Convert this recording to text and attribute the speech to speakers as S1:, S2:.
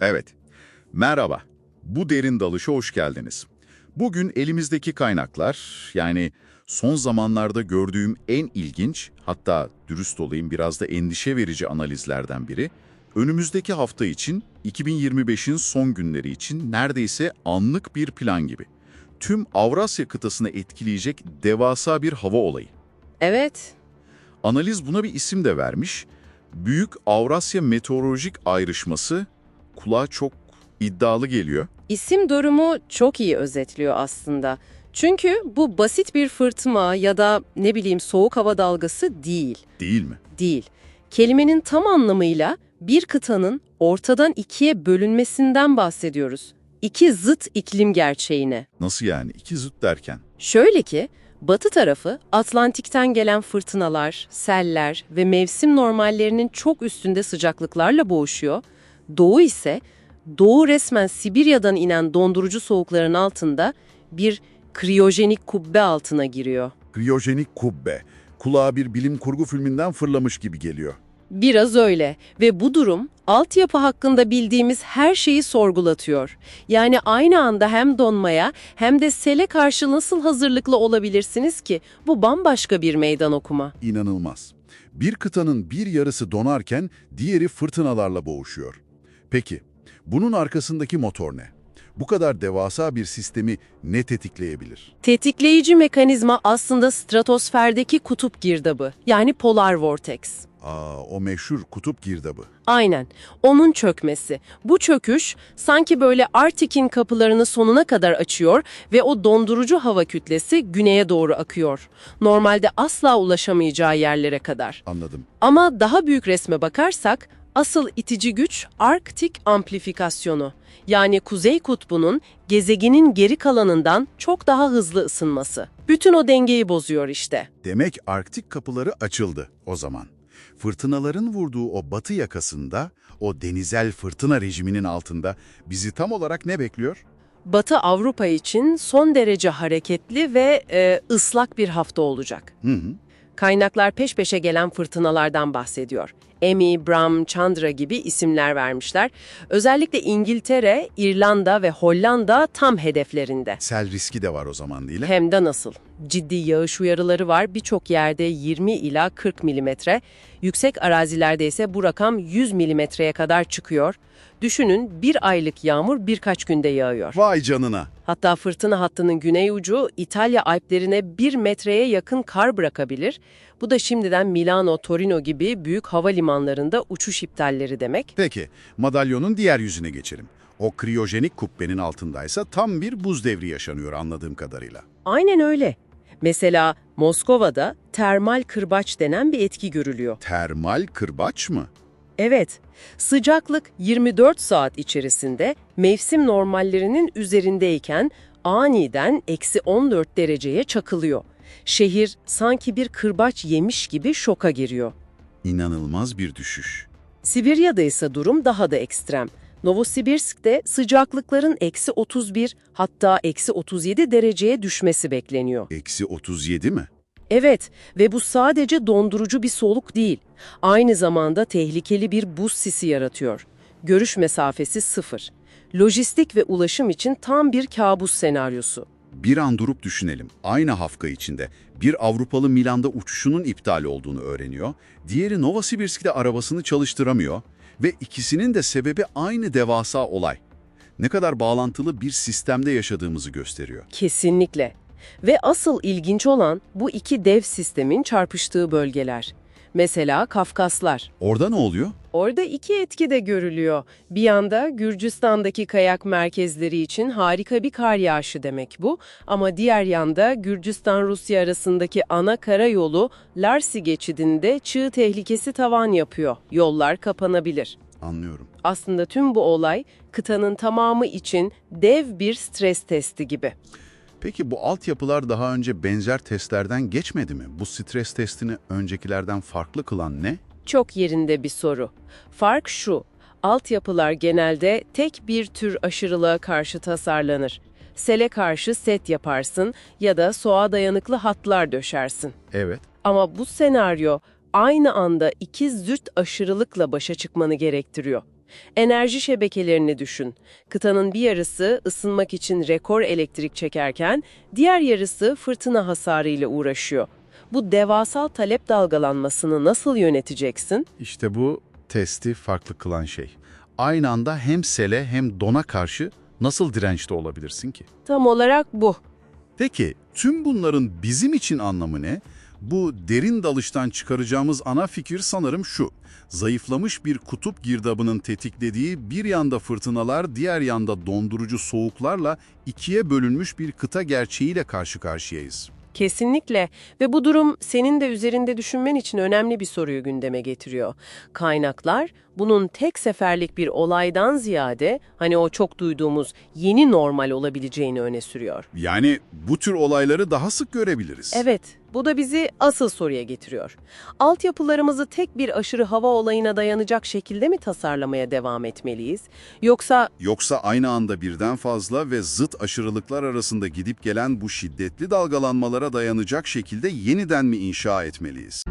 S1: Evet. Merhaba. Bu derin dalışa hoş geldiniz. Bugün elimizdeki kaynaklar, yani son zamanlarda gördüğüm en ilginç, hatta dürüst olayım biraz da endişe verici analizlerden biri, önümüzdeki hafta için, 2025'in son günleri için neredeyse anlık bir plan gibi. Tüm Avrasya kıtasını etkileyecek devasa bir hava olayı.
S2: Evet,
S1: Analiz buna bir isim de vermiş. Büyük Avrasya Meteorolojik Ayrışması kulağa çok iddialı geliyor.
S2: isim durumu çok iyi özetliyor aslında. Çünkü bu basit bir fırtına ya da ne bileyim soğuk hava dalgası değil.
S1: Değil mi?
S2: Değil. Kelimenin tam anlamıyla bir kıtanın ortadan ikiye bölünmesinden bahsediyoruz. İki zıt iklim gerçeğine.
S1: Nasıl yani? İki zıt derken.
S2: Şöyle ki, batı tarafı Atlantik'ten gelen fırtınalar, seller ve mevsim normallerinin çok üstünde sıcaklıklarla boğuşuyor. Doğu ise, doğu resmen Sibirya'dan inen dondurucu soğukların altında bir kriyojenik kubbe altına giriyor.
S1: Kriyojenik kubbe. Kulağa bir bilim kurgu filminden fırlamış gibi geliyor.
S2: Biraz öyle ve bu durum altyapı hakkında bildiğimiz her şeyi sorgulatıyor. Yani aynı anda hem donmaya hem de sele karşı nasıl hazırlıklı olabilirsiniz ki? Bu bambaşka bir meydan okuma.
S1: İnanılmaz. Bir kıtanın bir yarısı donarken diğeri fırtınalarla boğuşuyor. Peki, bunun arkasındaki motor ne? Bu kadar devasa bir sistemi ne tetikleyebilir?
S2: Tetikleyici mekanizma aslında stratosferdeki kutup girdabı, yani polar vortex.
S1: Aa, o meşhur kutup girdabı.
S2: Aynen, onun çökmesi. Bu çöküş sanki böyle Arktik'in kapılarını sonuna kadar açıyor ve o dondurucu hava kütlesi güneye doğru akıyor. Normalde asla ulaşamayacağı yerlere kadar.
S1: Anladım.
S2: Ama daha büyük resme bakarsak, asıl itici güç Arktik amplifikasyonu. Yani Kuzey Kutbu'nun gezegenin geri kalanından çok daha hızlı ısınması. Bütün o dengeyi bozuyor işte.
S1: Demek Arktik kapıları açıldı o zaman. Fırtınaların vurduğu o batı yakasında, o denizel fırtına rejiminin altında bizi tam olarak ne bekliyor?
S2: Batı Avrupa için son derece hareketli ve e, ıslak bir hafta olacak.
S1: Hı hı.
S2: Kaynaklar peş peşe gelen fırtınalardan bahsediyor. Emi, Bram, Chandra gibi isimler vermişler. Özellikle İngiltere, İrlanda ve Hollanda tam hedeflerinde.
S1: Sel riski de var o zaman değil mi?
S2: Hem de nasıl? Ciddi yağış uyarıları var. Birçok yerde 20 ila 40 milimetre. Yüksek arazilerde ise bu rakam 100 milimetreye kadar çıkıyor. Düşünün bir aylık yağmur birkaç günde yağıyor.
S1: Vay canına.
S2: Hatta fırtına hattının güney ucu İtalya Alplerine 1 metreye yakın kar bırakabilir. Bu da şimdiden Milano, Torino gibi büyük havalimanlarında uçuş iptalleri demek.
S1: Peki, madalyonun diğer yüzüne geçelim. O kriyojenik kubbenin altındaysa tam bir buz devri yaşanıyor anladığım kadarıyla.
S2: Aynen öyle. Mesela Moskova'da termal kırbaç denen bir etki görülüyor.
S1: Termal kırbaç mı?
S2: Evet, sıcaklık 24 saat içerisinde mevsim normallerinin üzerindeyken aniden eksi 14 dereceye çakılıyor. Şehir sanki bir kırbaç yemiş gibi şoka giriyor.
S1: İnanılmaz bir düşüş.
S2: Sibirya'da ise durum daha da ekstrem. Novosibirsk'te sıcaklıkların eksi 31 hatta eksi 37 dereceye düşmesi bekleniyor.
S1: Eksi 37 mi?
S2: Evet ve bu sadece dondurucu bir soluk değil. Aynı zamanda tehlikeli bir buz sisi yaratıyor. Görüş mesafesi sıfır. Lojistik ve ulaşım için tam bir kabus senaryosu.
S1: Bir an durup düşünelim. Aynı hafta içinde bir Avrupalı Milan'da uçuşunun iptal olduğunu öğreniyor. Diğeri Novosibirsk'te arabasını çalıştıramıyor. Ve ikisinin de sebebi aynı devasa olay. Ne kadar bağlantılı bir sistemde yaşadığımızı gösteriyor.
S2: Kesinlikle. Ve asıl ilginç olan bu iki dev sistemin çarpıştığı bölgeler. Mesela Kafkaslar.
S1: Orada ne oluyor?
S2: Orada iki etki de görülüyor. Bir yanda Gürcistan'daki kayak merkezleri için harika bir kar yağışı demek bu. Ama diğer yanda Gürcistan-Rusya arasındaki ana karayolu Larsi geçidinde çığ tehlikesi tavan yapıyor. Yollar kapanabilir.
S1: Anlıyorum.
S2: Aslında tüm bu olay kıtanın tamamı için dev bir stres testi gibi.
S1: Peki bu altyapılar daha önce benzer testlerden geçmedi mi? Bu stres testini öncekilerden farklı kılan ne?
S2: Çok yerinde bir soru. Fark şu, altyapılar genelde tek bir tür aşırılığa karşı tasarlanır. Sele karşı set yaparsın ya da soğuğa dayanıklı hatlar döşersin.
S1: Evet.
S2: Ama bu senaryo aynı anda iki zürt aşırılıkla başa çıkmanı gerektiriyor. Enerji şebekelerini düşün. Kıtanın bir yarısı ısınmak için rekor elektrik çekerken diğer yarısı fırtına hasarı ile uğraşıyor. Bu devasal talep dalgalanmasını nasıl yöneteceksin?
S1: İşte bu testi farklı kılan şey. Aynı anda hem sele hem dona karşı nasıl dirençli olabilirsin ki?
S2: Tam olarak bu.
S1: Peki tüm bunların bizim için anlamı ne? Bu derin dalıştan çıkaracağımız ana fikir sanırım şu. Zayıflamış bir kutup girdabının tetiklediği bir yanda fırtınalar, diğer yanda dondurucu soğuklarla ikiye bölünmüş bir kıta gerçeğiyle karşı karşıyayız.
S2: Kesinlikle ve bu durum senin de üzerinde düşünmen için önemli bir soruyu gündeme getiriyor. Kaynaklar bunun tek seferlik bir olaydan ziyade hani o çok duyduğumuz yeni normal olabileceğini öne sürüyor.
S1: Yani bu tür olayları daha sık görebiliriz.
S2: Evet, bu da bizi asıl soruya getiriyor. Altyapılarımızı tek bir aşırı hava olayına dayanacak şekilde mi tasarlamaya devam etmeliyiz? Yoksa
S1: Yoksa aynı anda birden fazla ve zıt aşırılıklar arasında gidip gelen bu şiddetli dalgalanmalara dayanacak şekilde yeniden mi inşa etmeliyiz?